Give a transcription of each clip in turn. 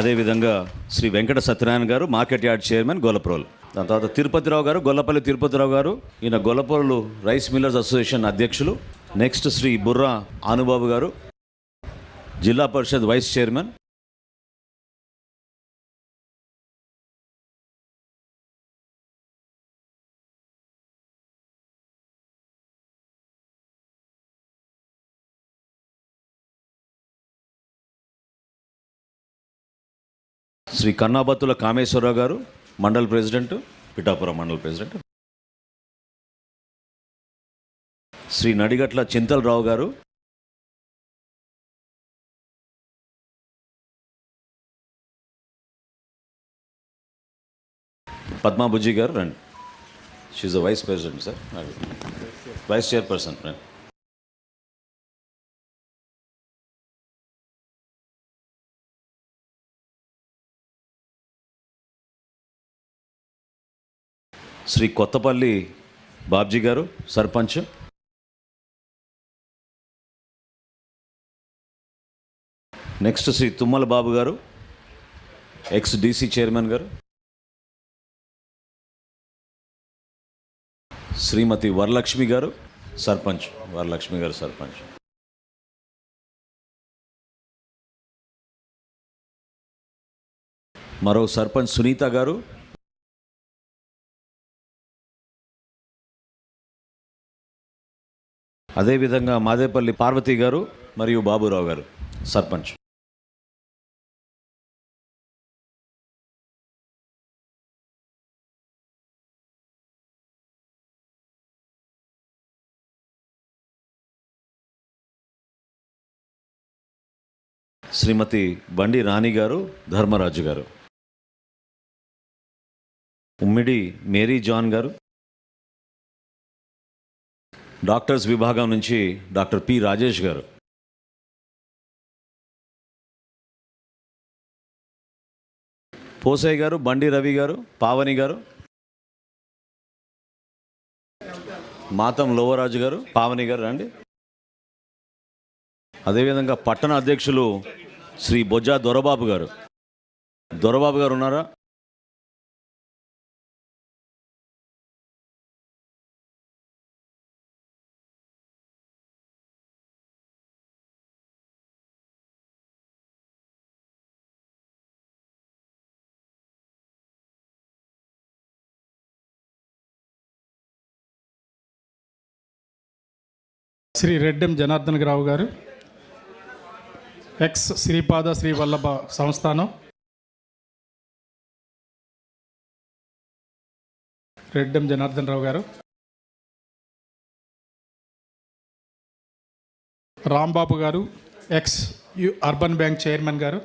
అదేవిధంగా శ్రీ వెంకట సత్యనారాయణ గారు market yard chairman Gollaprolu. దాని తర్వాత తిరుపతిరావు గారు గొల్లపల్లి తిరుపతిరావు గారు ఈయన గొల్లప్రోలు రైస్ మిల్లర్స్ అసోసియేషన్ అధ్యక్షులు. నెక్స్ట్ శ్రీ బుర్రా ఆనుబాబు గారు జిల్లా పరిషత్ వైస్ చైర్మన్. శ్రీ కన్నాబత్తుల కామేశ్వరరావు గారు మండల్ ప్రెసిడెంట్ పిఠాపురం మండల్ ప్రెసిడెంట్. శ్రీ నడిగట్ల చింతలరావు గారు పద్మాబుజ్జి గారు రండి. She the vice president sir vice chairperson రండి. శ్రీ కొత్తపల్లి బాబ్జీ గారు సర్పంచ్. నెక్స్ట్ శ్రీ తుమ్మల బాబు గారు ఎక్స్ డిసి చైర్మన్ గారు. శ్రీమతి వరలక్ష్మి గారు సర్పంచ్. వరలక్ష్మి గారు సర్పంచ్. మరో సర్పంచ్ సునీత గారు అదేవిధంగా మాదేపల్లి పార్వతి గారు మరియు బాబురావు గారు సర్పంచ్. శ్రీమతి బండి రాణి గారు ధర్మరాజు గారు. ఉమ్మిడి మేరీ జాన్ గారు. డాక్టర్స్ విభాగం నుంచి డాక్టర్ పి రాజేష్ గారు. పోసయ్య గారు బండి రవి గారు పావని గారు మాతం లోవరాజు గారు పావని గారు రండి. అదేవిధంగా పట్టణ అధ్యక్షులు శ్రీ బొజ్జా దొరబాబు గారు. దొరబాబు గారు ఉన్నారా? శ్రీ రెడ్డెం జనార్దన్ రావు గారు ఎక్స్ శ్రీపాద శ్రీ వల్లభ సంస్థానం రెడ్డెం జనార్దన్ రావు గారు రాంబాబు గారు ఎక్స్ అర్బన్ బ్యాంక్ చైర్మన్ గారు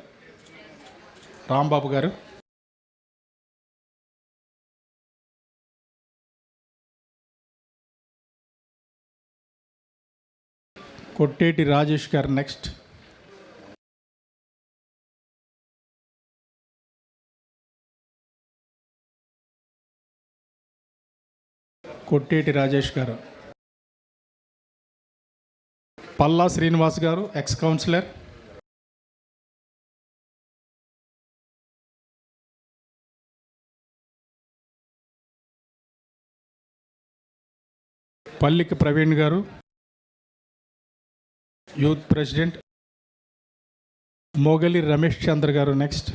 రాంబాబు గారు కొట్టేటి రాజేష్ గారు నెక్స్ట్. కొట్టేటి రాజేష్ గారు. పల్లా శ్రీనివాస్ గారు ఎక్స్ కౌన్సిలర్ పల్లికి ప్రవీణ్ గారు. యూత్ ప్రెసిడెంట్ మోగలి రమేష్ చంద్ర గారు నెక్స్ట్.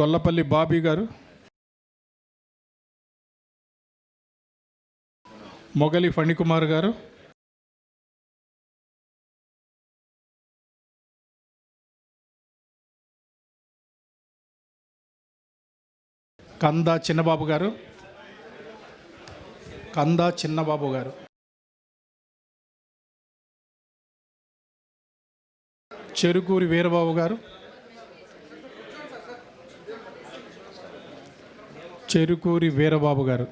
గొల్లపల్లి బాబీ గారు. మొగలి ఫణికుమార్ గారు. కందా చిన్నబాబు గారు. కందా చిన్నబాబు గారు. చెరుకూరి వీరబాబు గారు. చెరుకూరి వీరబాబు గారు.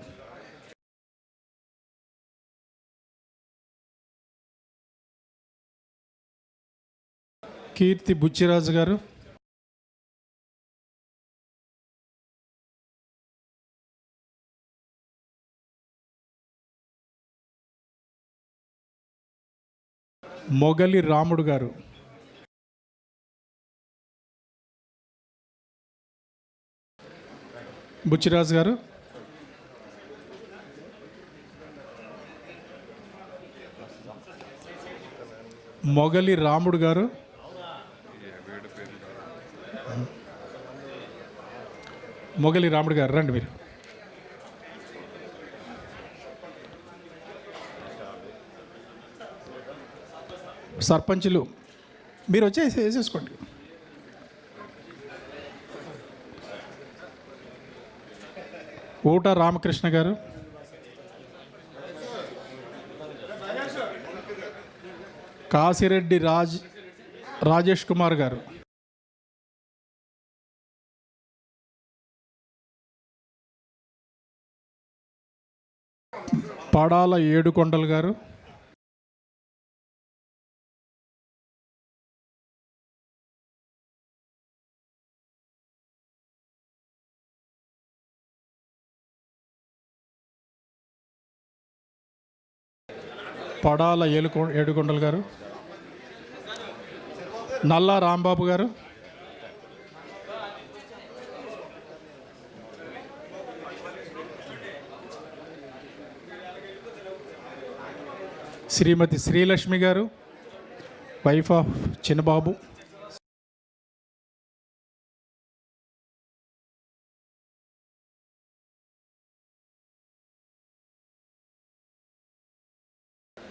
కీర్తి బుచ్చిరాజు గారు. మొగలి రాముడు గారు. బుచ్చిరాజు గారు. మొగలి రాముడు గారు. మొగలి రాముడు గారు రండి మీరు. సర్పంచులు. మీరు వచ్చేసి వేసేసుకోండి. ఊట రామకృష్ణ గారు. కాసిరెడ్డి రాజ్ రాజేష్ కుమార్ గారు. పడాల ఏడుకొండలు గారు. పడాల ఏలుకొ ఏడుకొండలు గారు. నల్లా రాంబాబు గారు. శ్రీమతి శ్రీలక్ష్మి గారు. Wife of Chinnababu.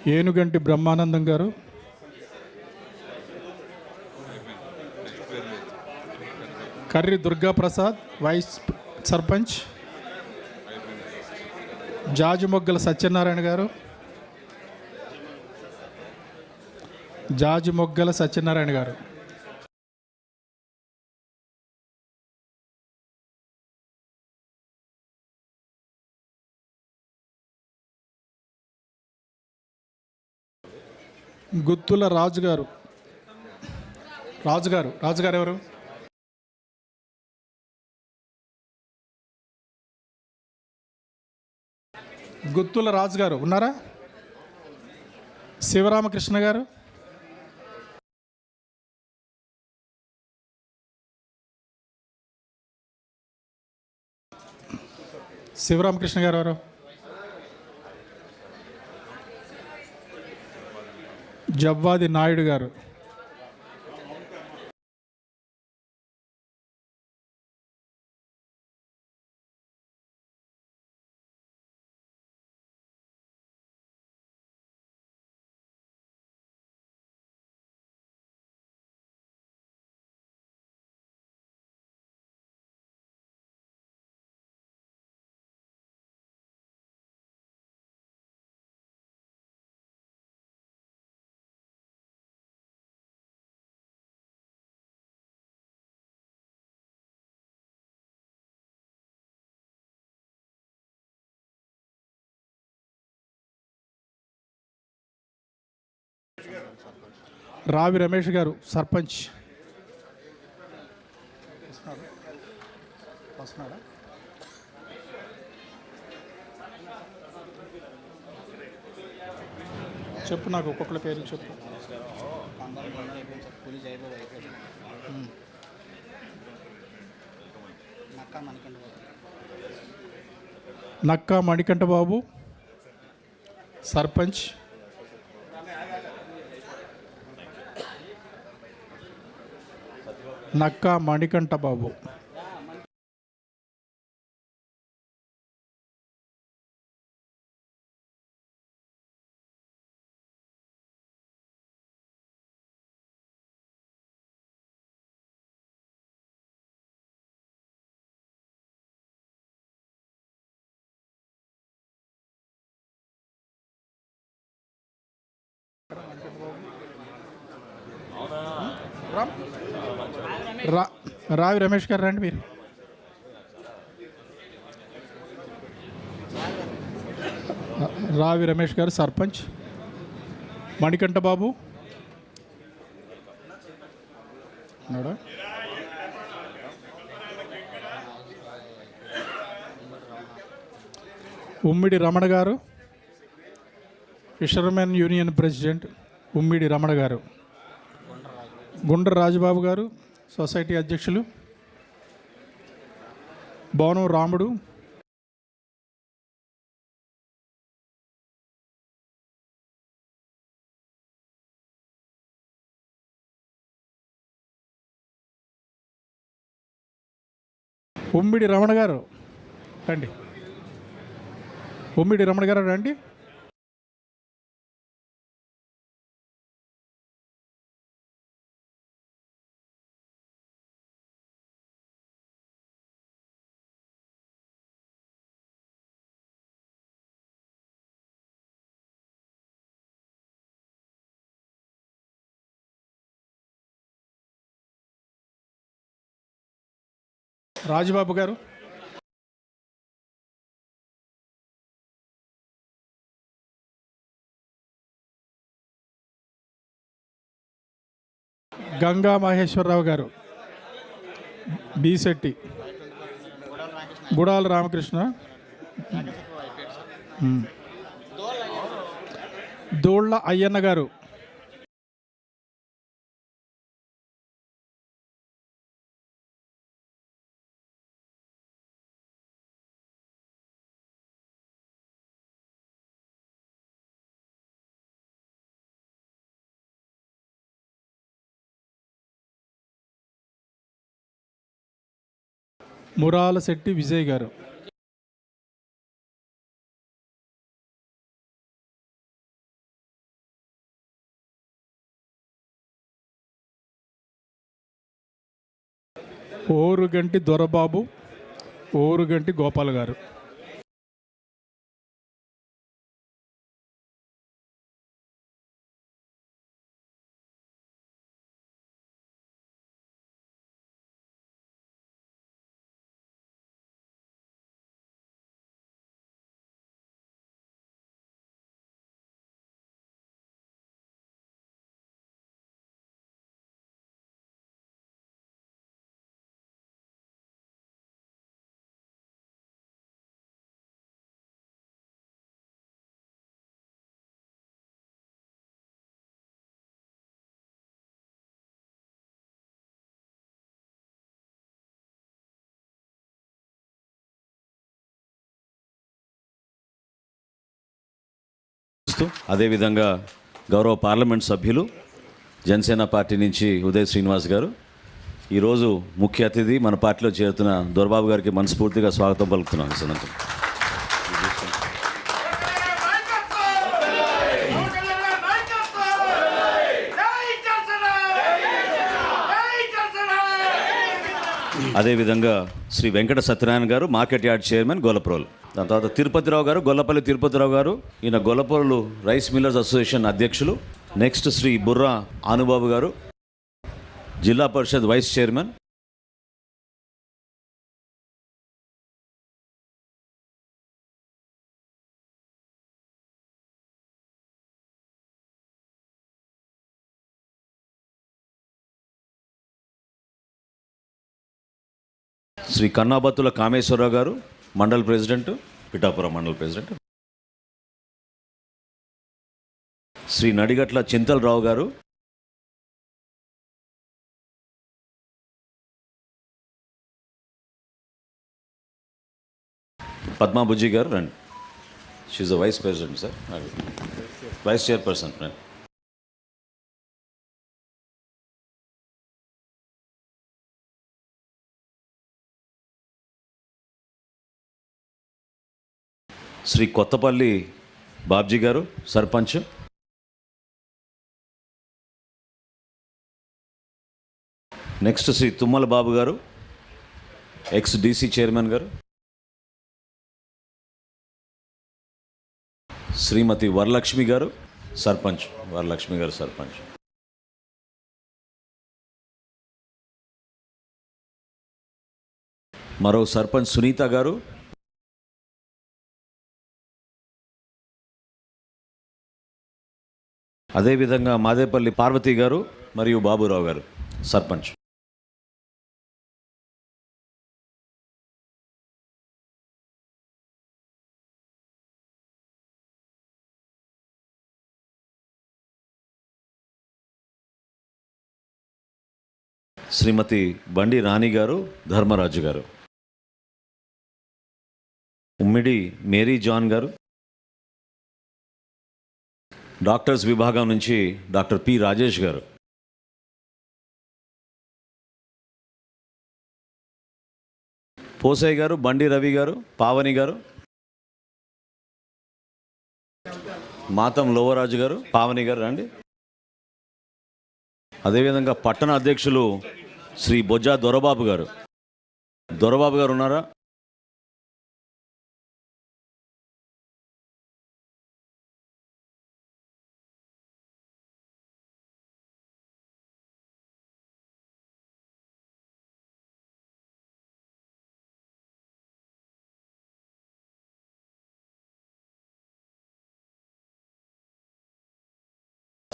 Enuganti Brahmanandam గారు. కర్రి దుర్గా ప్రసాద్ వైస్ సర్పంచ్. జాజిమొగ్గల సత్యనారాయణ గారు. జాజిమొగ్గల సత్యనారాయణ గారు. గుత్తుల రాజు గారు రాజుగారు. రాజుగారు ఎవరు? గుత్తుల రాజుగారు. ఉన్నారా? శివరామకృష్ణ గారు. శివరామకృష్ణ గారు ఎవరు? జవ్వాది నాయుడు గారు. రావి రమేష్ గారు సర్పంచ్. చెప్పు నాకు ఒక్కొక్కరి పేర్లు చెప్పు. నక్కా మణికంఠ బాబు సర్పంచ్. నక్కా మణికంఠ బాబు. రామ్ రా రావి రమేష్ గారు రండి మీరు. రావి రమేష్ గారు సర్పంచ్. మణికంఠ బాబు. ఉమ్మిడి రమణ గారు. Fishermen union president Ummidi Ramana గారు. గుండ్ర రాజబాబు గారు. సొసైటీ అధ్యక్షులు భవనం రాముడు ఉమ్మిడి రమణ గారు రండి. ఉమ్మిడి రమణ గారు రండి. రాజుబాబు గారు. గంగా మహేశ్వరరావు గారు. బీశెట్టి గుడాల రామకృష్ణ. దోళ్ళ అయ్యన్న గారు. మురాలశెట్టి విజయ్ గారు. ఓరుగంటి దొరబాబు ఓరుగంటి గోపాల్ గారు. ఇస్తూ అదేవిధంగా గౌరవ పార్లమెంట్ సభ్యులు జనసేన పార్టీ నుంచి ఉదయ్ శ్రీనివాస్ గారు. ఈరోజు ముఖ్య అతిథి మన పార్టీలో చేరుతున్న దొరబాబు గారికి మనస్ఫూర్తిగా స్వాగతం పలుకుతున్నాను సనంతం అదేవిధంగా శ్రీ వెంకట సత్యనారాయణ గారు మార్కెట్ యార్డ్ చైర్మన్ గోలప్రోలు. దాని తర్వాత తిరుపతిరావు గారు గొల్లపల్లి తిరుపతిరావు గారు ఈయన గొల్లపల్లు రైస్ మిల్లర్స్ అసోసియేషన్ అధ్యక్షులు. నెక్స్ట్ శ్రీ బుర్రా ఆనుబాబు గారు జిల్లా పరిషత్ వైస్ చైర్మన్. శ్రీ కన్నాబత్తుల కామేశ్వరరావు గారు మండల్ ప్రెసిడెంట్ పిఠాపురం మండల్ ప్రెసిడెంట్. శ్రీ నడిగట్ల చింతలరావు గారు. పద్మా గారు రండి. She the vice president sir vice chairperson రండి శ్రీ కొత్తపల్లి బాబ్జీ గారు సర్పంచ్. నెక్స్ట్ శ్రీ తుమ్మల బాబు గారు ఎక్స్ డిసి చైర్మన్ గారు. శ్రీమతి వరలక్ష్మి గారు సర్పంచ్. వరలక్ష్మి గారు సర్పంచ్. మరో సర్పంచ్ సునీత గారు అదేవిధంగా మాదేపల్లి పార్వతి గారు మరియు బాబురావు గారు సర్పంచ్. శ్రీమతి బండి రాణి గారు ధర్మరాజు గారు. ఉమ్మిడి మేరీ జాన్ గారు డాక్టర్స్ విభాగం నుంచి డాక్టర్ పి రాజేష్ గారు. పోసయ్య గారు బండి రవి గారు పావని గారు మాతం లోవరాజు గారు పావని గారు రండి. అదేవిధంగా పట్టణ అధ్యక్షులు శ్రీ బొజ్జా దొరబాబు గారు. దొరబాబు గారు ఉన్నారా?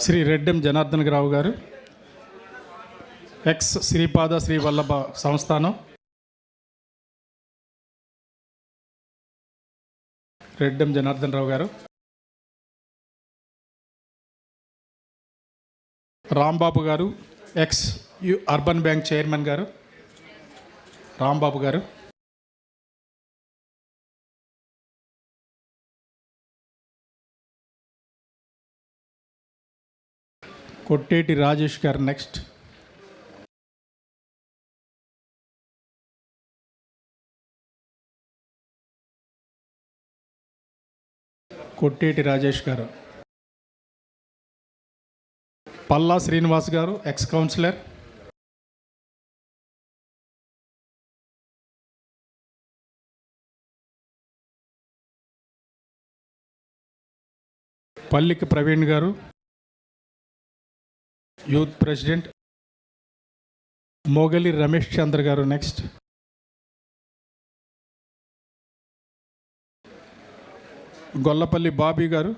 శ్రీ రెడ్డెం జనార్దన్ రావు గారు ఎక్స్ శ్రీపాద శ్రీ వల్లభ సంస్థానం రెడ్డెం జనార్దన్ రావు గారు రాంబాబు గారు ఎక్స్ అర్బన్ బ్యాంక్ చైర్మన్ గారు రాంబాబు గారు కొట్టేటి రాజేష్ గారు నెక్స్ట్. కొట్టేటి రాజేష్ గారు. పల్లా శ్రీనివాస్ గారు ఎక్స్ కౌన్సిలర్. పల్లికి ప్రవీణ్ గారు. యూత్ ప్రెసిడెంట్ మోగలి రమేష్ చంద్ర గారు నెక్స్ట్. గొల్లపల్లి బాబీ గారు.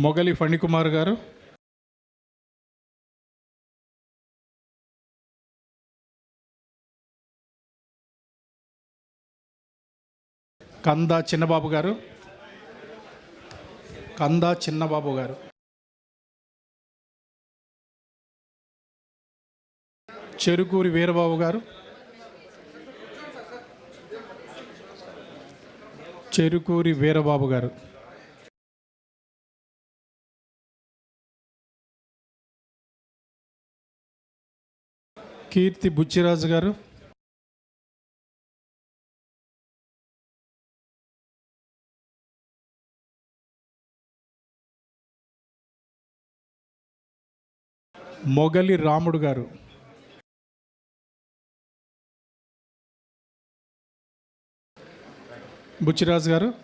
మొగలి ఫణికుమార్ గారు. కందా చిన్నబాబు గారు. కందా చిన్నబాబు గారు. చెరుకూరి వీరబాబు గారు. చెరుకూరి వీరబాబు గారు. కీర్తి బుచ్చిరాజు గారు. మొగలి రాముడు గారు. బుచ్చిరాజు గారు.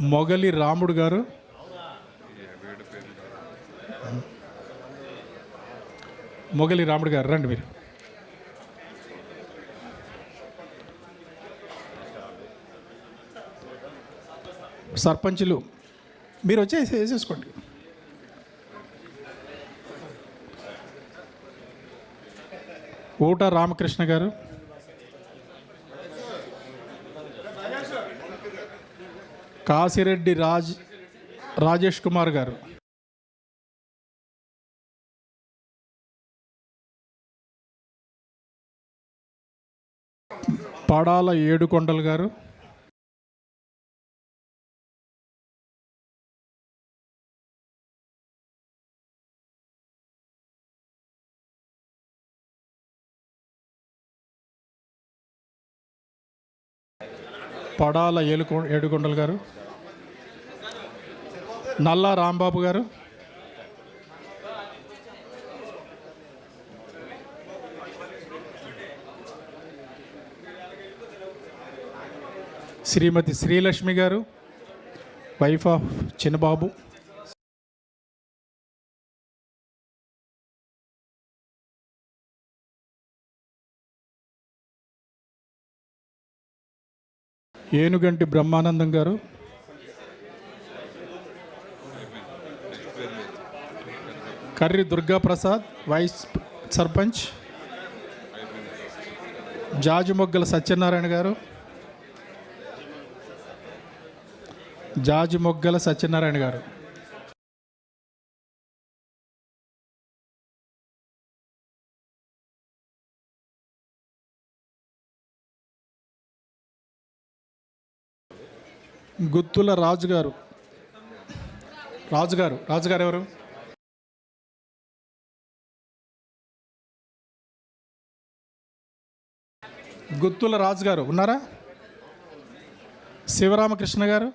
మొగలి రాముడు గారు. మొగలి రాముడు గారు రండి మీరు. సర్పంచులు. మీరు వచ్చేసి వేసేసుకోండి. ఊట రామకృష్ణ గారు. కాసిరెడ్డి రాజ్ రాజేష్ కుమార్ గారు. పడాల ఏడుకొండలు గారు. పడాల ఏలుకొ ఏడుకొండలు గారు నల్లా రాంబాబు గారు శ్రీమతి శ్రీలక్ష్మి గారు వైఫ్ ఆఫ్ చిన్నబాబు ఏనుగంటి బ్రహ్మానందం గారు. కర్రి దుర్గాప్రసాద్ వైస్ సర్పంచ్. జాజుమొగ్గల సత్యనారాయణ గారు. జాజి మొగ్గల సత్యనారాయణ గారు. గుత్తుల రాజుగారు. రాజుగారు. రాజుగారు ఎవరు? గుత్తుల రాజుగారు. ఉన్నారా? శివరామకృష్ణ గారు?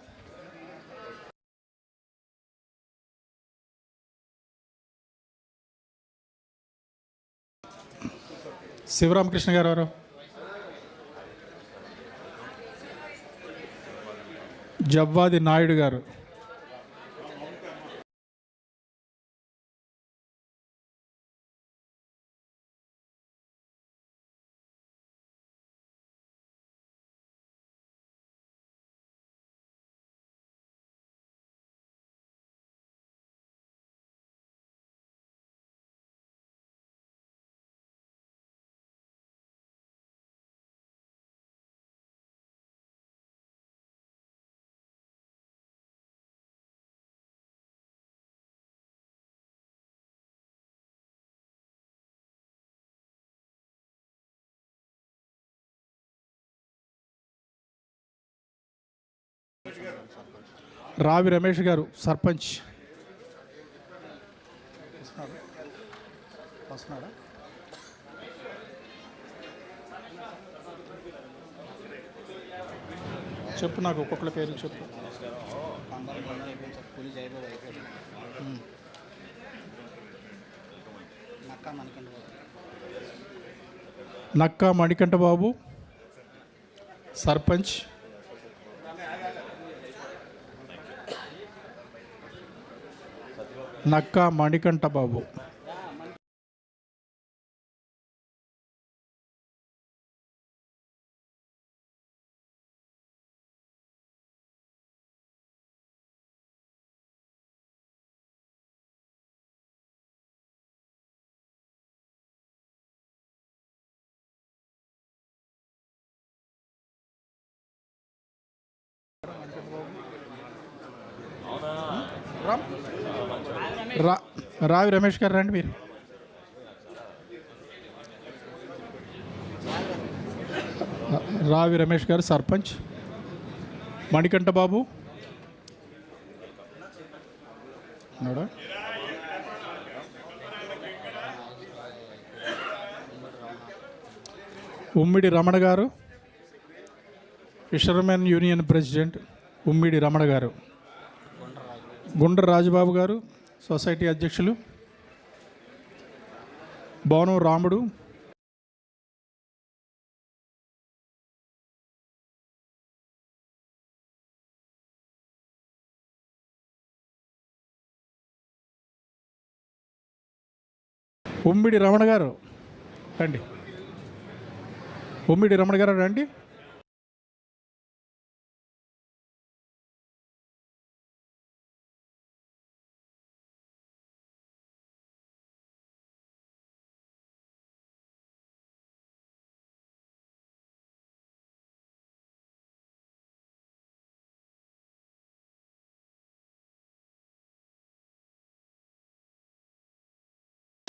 శివరామకృష్ణ గారు ఎవరు? జవ్వాది నాయుడు గారు. రావి రమేష్ గారు సర్పంచ్. చెప్పు నాకు ఒక్కొక్కల పేరు చెప్పు. నక్కా మణికంఠ బాబు సర్పంచ్. నక్కా మణికంఠ బాబు. రా రావి రమేష్ గారు రండి మీరు. రావి రమేష్ గారు సర్పంచ్. మణికంఠ బాబు. ఉన్నాడా? ఉమ్మిడి రమణ గారు. Fishermen union president Ummidi Ramana గారు. గుండ్ర రాజబాబు గారు. సొసైటీ అధ్యక్షులు భవనం రాముడు ఉమ్మిడి రమణ గారు రండి. ఉమ్మిడి రమణ గారు రండి.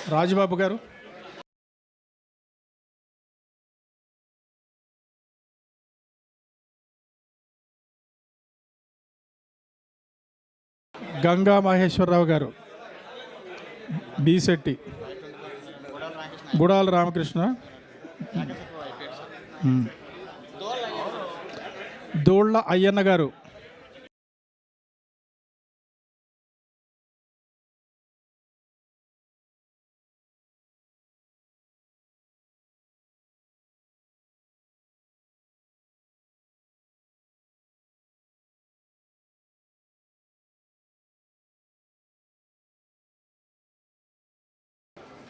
రాజబాబు గారు. గంగా మహేశ్వరరావు గారు. బీశెట్టి గుడాల రామకృష్ణ. దోళ్ళ అయ్యన్న గారు.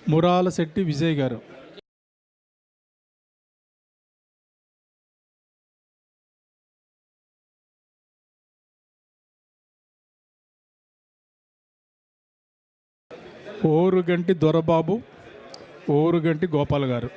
మురాల శెట్టి విజయ్ గారు. ఓరుగంటి దొరబాబు ఓరుగంటి గోపాల్ గారు.